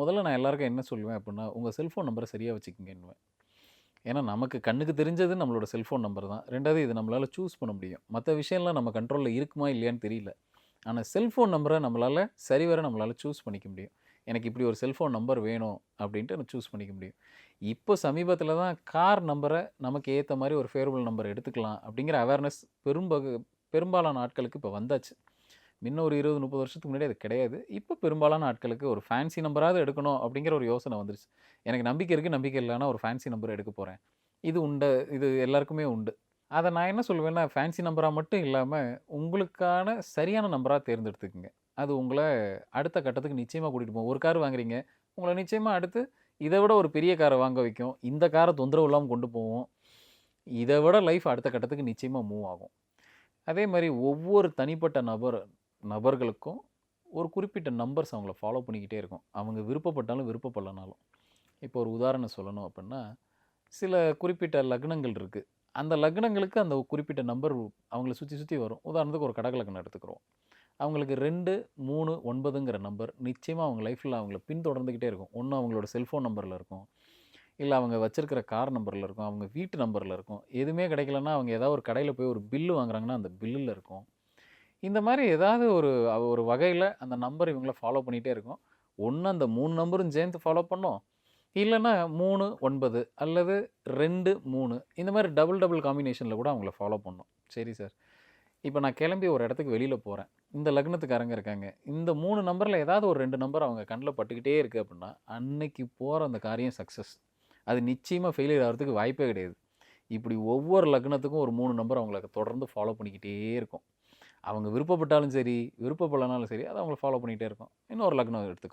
முதல்ல நான் எல்லாருக்கும் என்ன சொல்லுவேன் அப்படின்னா, உங்கள் செல்ஃபோன் நம்பரை சரியாக வச்சுக்கிங்கன்னுவேன் ஏன்னா, நமக்கு கண்ணுக்கு தெரிஞ்சது நம்மளோட செல்ஃபோன் நம்பர் தான். ரெண்டாவது இது நம்மளால் சூஸ் பண்ண முடியும். மற்ற விஷயம்லாம் நம்ம கண்ட்ரோலில் இருக்குமா இல்லையான்னு தெரியல. ஆனால் செல்ஃபோன் நம்பரை நம்மளால் சரிவர நம்மளால் சூஸ் பண்ணிக்க முடியும். எனக்கு இப்படி ஒரு செல்ஃபோன் நம்பர் வேணும் அப்படின்ட்டு நான் சூஸ் பண்ணிக்க முடியும். இப்போ சமீபத்தில் தான் கார் நம்பரை நமக்கு ஏற்ற மாதிரி ஒரு ஃபேவரபுள் நம்பர் எடுத்துக்கலாம் அப்படிங்கிற அவேர்னஸ் பெரும்பகு பெரும்பாலான ஆட்களுக்கு இப்போ வந்தாச்சு. முன்ன ஒரு 20, 30 வருஷத்துக்கு முன்னாடி அது கிடையாது. இப்போ பெரும்பாலான ஆட்களுக்கு ஒரு ஃபேன்சி நம்பராக எடுக்கணும் அப்படிங்கிற ஒரு யோசனை வந்துருச்சு. எனக்கு நம்பிக்கை இருக்குது நம்பிக்கை இல்லைன்னா ஒரு ஃபேன்சி நம்பர் எடுக்க போகிறேன் இது உண்டு. இது எல்லாருக்குமே உண்டு. அதை நான் என்ன சொல்லுவேன்னா, ஃபேன்சி நம்பராக மட்டும் இல்லாமல் உங்களுக்கான சரியான நம்பராக தேர்ந்தெடுத்துக்குங்க அது உங்களை அடுத்த கட்டத்துக்கு நிச்சயமாக கூட்டிகிட்டு போகும். ஒரு கார் வாங்குறீங்க. உங்களை நிச்சயமாக அடுத்து இதை விட ஒரு பெரிய காரை வாங்க வைக்கும். இந்த காரை தொந்தரவு இல்லாமல் கொண்டு போவோம் இதை விட லைஃப் அடுத்த கட்டத்துக்கு நிச்சயமாக மூவ் ஆகும். அதே மாதிரி ஒவ்வொரு தனிப்பட்ட நபர் நபர்களுக்கும் ஒரு குறிப்பிட்ட நம்பர்ஸ் அவங்கள ஃபாலோ பண்ணிக்கிட்டே இருக்கும். அவங்க விருப்பப்பட்டாலும், விருப்பப்படலனாலும். இப்போ ஒரு உதாரணம் சொல்லணும் அப்படின்னா, சில குறிப்பிட்ட லக்னங்கள் இருக்குது அந்த லக்னங்களுக்கு அந்த குறிப்பிட்ட நம்பர் அவங்கள சுற்றி சுற்றி வரும். உதாரணத்துக்கு ஒரு கடக லக்னம் எடுத்துக்கிறோம். அவங்களுக்கு 2, 3, 9ங்கிற நம்பர் நிச்சயமாக அவங்க லைஃப்பில் அவங்கள பின்தொடர்ந்துக்கிட்டே இருக்கும். ஒன்று அவங்களோட செல்ஃபோன் நம்பரில் இருக்கும். இல்லை அவங்க வச்சுருக்கிற கார் நம்பரில் இருக்கும். அவங்க வீட்டு நம்பரில் இருக்கும். எதுவுமே கிடைக்கலன்னா, அவங்க ஏதாவது ஒரு கடையில் போய் ஒரு பில்லு வாங்குறாங்கன்னா, அந்த பில்லில் இருக்கும். இந்த மாதிரி ஏதாவது ஒரு ஒரு வகையில் அந்த நம்பர் இவங்கள ஃபாலோ பண்ணிகிட்டே இருக்கும். ஒன்று அந்த மூணு நம்பரும் சேர்ந்து ஃபாலோ பண்ணோம் இல்லைன்னா மூணு ஒன்பது அல்லது 2, 3 இந்த மாதிரி டபுள் டபுள் காம்பினேஷனில் கூட அவங்கள ஃபாலோ பண்ணோம் சரி சார். இப்போ நான் கிளம்பி ஒரு இடத்துக்கு வெளியில் போகிறேன் இந்த லக்னத்துக்காரங்க இருக்காங்க. இந்த மூணு நம்பரில் ஏதாவது ஒரு ரெண்டு நம்பர் அவங்க கண்ணில் பட்டுக்கிட்டே இருக்குது அப்படின்னா, அன்னைக்கு போகிற அந்த காரியம் சக்ஸஸ் அது நிச்சயமாக ஃபெயிலியர் ஆகிறதுக்கு வாய்ப்பே கிடையாது. இப்படி ஒவ்வொரு லக்னத்துக்கும் ஒரு மூணு நம்பர் அவங்கள தொடர்ந்து ஃபாலோ பண்ணிக்கிட்டே இருக்கும். அவங்க விருப்பப்பட்டாலும் சரி, விருப்பப்படலனாலும் சரி, அதை அவங்கள ஃபாலோ பண்ணிகிட்டே இருக்கும். இன்னொரு லக்னம் எடுத்துக்கோங்க.